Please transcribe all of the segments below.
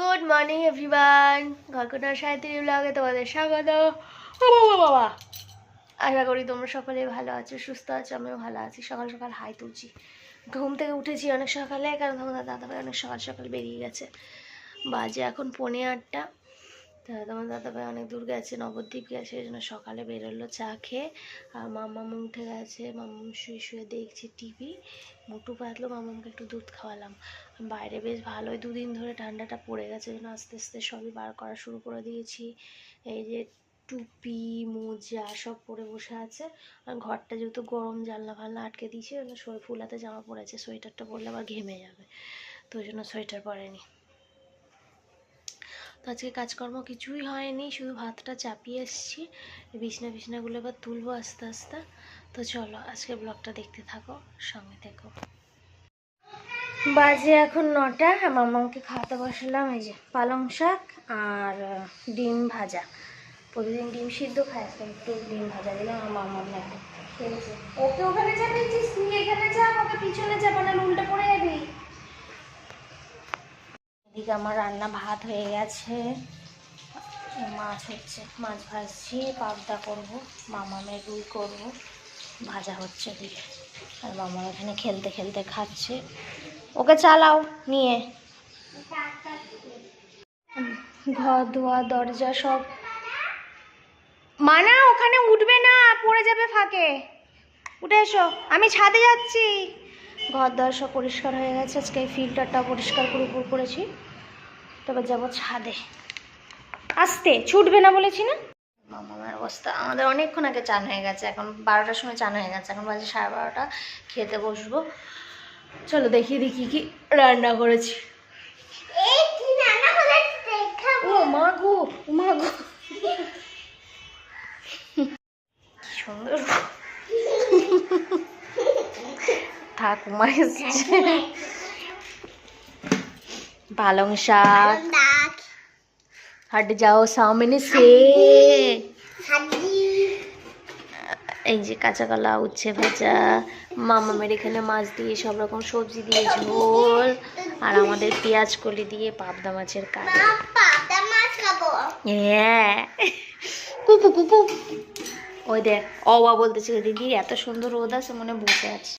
Good morning everyone ঘটনার সাহিত্যের ব্লগে তোমাদের স্বাগত। বাবা বাবা আশা করি তোমরা সকলে ভালো আছো, সুস্থ আছো, আমিও ভালো আছি। সকাল সকাল হাই তুলছি। ঘুম থেকে উঠেছি অনেক সকালে, কারণ তোমাদের দাদাভাই অনেক সকাল সকাল বেরিয়ে গেছে। বাজে এখন পৌনে আটটা। তা তোমার দাদাভাই অনেক দূর গেছে, নবদ্বীপ গেছে এই জন্য সকালে বেরোলো চা খেয়ে। আর মাম্মাম উঠে গেছে মাম্মাম শুয়ে শুয়ে দেখছে টিভি মোটু পাতলো, মামামকে একটু দুধ খাওয়ালাম। বাইরে বেশ ভালোই দুদিন ধরে ঠান্ডাটা পড়ে গেছে জন্য আস্তে আস্তে সবই বার করা শুরু করে দিয়েছি। এই যে টুপি, মোজা সব পরে বসে আছে। আর ঘরটা যেহেতু গরম, জানলা ফালনা আটকে দিয়েছে, ওই জন্য ফুলাতে জামা পরেছে সোয়েটারটা পরলে আবার ঘেমে যাবে। তো ওই জন্য সোয়েটার পরেনি। তো আজকে কাজকর্ম কিছুই হয়নি, শুধু ভাতটা চাপিয়ে এসেছি। বিছনা বিছনাগুলো এবার তুলবো আস্তে আস্তে। তো চলো আজকে ব্লগটা দেখতে থাকো, সঙ্গে থেকো। বাজে এখন নটা, মামাকে খাওয়াতে বসালাম, এই যে পালং শাক আর ডিম ভাজা। প্রতিদিন ডিম সিদ্ধ খায় একটু ডিম ভাজা দিলাম, আমার একটু খেয়েছে। ওকে, ওখানে চাপিয়েছিস তুই এখানে যা ওকে পিছনে যাব না উল্টে পড়ে যাবি এদিকে আমার রান্না ভাত হয়ে গেছে। মাছ হচ্ছে, মাছ ভাজছি, পাবদা করব মামামের রুই করব, ভাজা হচ্ছে এদিকে আর মামা এখানে খেলতে খেলতে খাচ্ছে। ওকে চালাও, নিয়ে। ঘর ধোয়া দরজা সব। মানা, ওখানে উঠবে না, পড়ে যাবে ফাঁকে। উঠে এসো, আমি ছাদে যাচ্ছি। ঘর দর সব পরিষ্কার হয়ে গেছে, আজকে ফিল্টারটা পরিষ্কার করে উপর করেছি। তবে যাব ছাদে। আসতে ছুটবে না বলেছি না? মামার অবস্থা। আমাদের অনেকক্ষণ আগে চান হয়ে গেছে এখন বারোটার সময় চান হয়ে গেছে এখন বাজে সাড়ে বারোটা খেতে বসবো। চলো দেখি দেখি কি রান্না করেছি। ও মা গো ও মা গো। কি সুন্দর। ঠাকুমা এসছে। পালং শাক। হাট যাও সামনে সে এই যে কাঁচা কলা উচ্ছে ভাজা মামামের এখানে মাছ দিয়ে সব রকম সবজি দিয়ে ঝোল। আর আমাদের পেঁয়াজ কলি দিয়ে পাবদা মাছের কাজ হ্যাঁ। ওই দেখ অবা বলতেছে দিদি এত সুন্দর রোদ আছে মনে বসে আছে।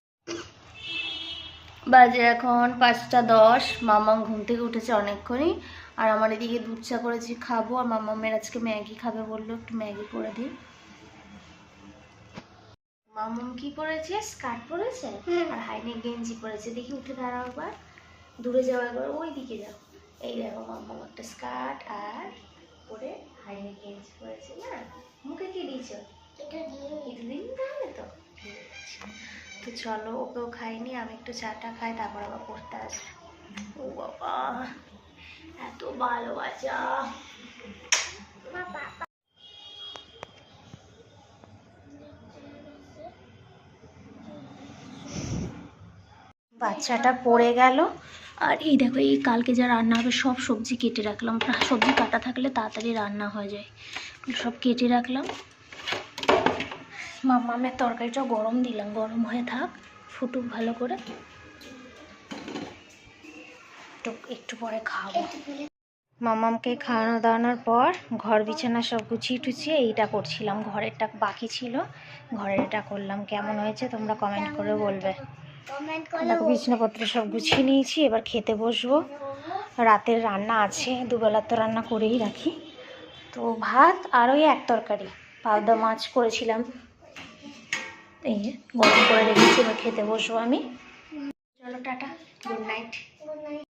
বাজে এখন পাঁচটা দশ। মামা ঘুম থেকে উঠেছে অনেকক্ষণই। আর আমার এদিকে দুধ চা করেছি খাব আর মামামের আজকে ম্যাগি খাবে বলল একটু ম্যাগি করে দিই। মামুম কি পরেছে? স্কার্ট পরেছে? আর হাইনে গেঞ্জি পরেছে। দেখি উঠে দাঁড়াও একবার। দূরে যাও একবার ওই দিকে যাও। এই দেখো মাম্মাম একটা স্কার্ট আর পরে হাইনে গেঞ্জি পরেছে না? মুখে কি দিয়েছ? কিছু দিন তাহলে তো। ঠিক আছে তো চলো, ওকেও খাইনি আমি একটু চাটা খাই, তারপর আবার পড়তে আসব। ও বাবা, এত ভালোবাসা। বাচ্চাটা পড়ে গেল। আর এই দেখো, এই কালকে যা রান্না হবে, সব সবজি কেটে রাখলাম। সবজি কাটা থাকলে তাড়াতাড়ি রান্না হয়ে যায়। সব কেটে রাখলাম। মামামের তরকারিটা গরম দিলাম গরম হয়ে থাক ফুটুক ভালো করে। একটু একটু পরে খাব। মামামকে খাওয়ানো দাওয়ানোর পর ঘর বিছানা সব গুছিয়ে টুছিয়ে এইটা করছিলাম ঘরেরটা বাকি ছিল। ঘরের এটা করলাম কেমন হয়েছে তোমরা কমেন্ট করে বলবে। দেখো বিছানাপত্র সব গুছিয়ে নিয়েছি এবার খেতে বসবো। রাতের রান্না আছে দুবেলা তো রান্না করেই রাখি। তো ভাত আর ওই এক তরকারি পাবদা মাছ করেছিলাম। গরম করে রেখেছি বা খেতে বসবো আমি। চলো টাটা গুড নাইট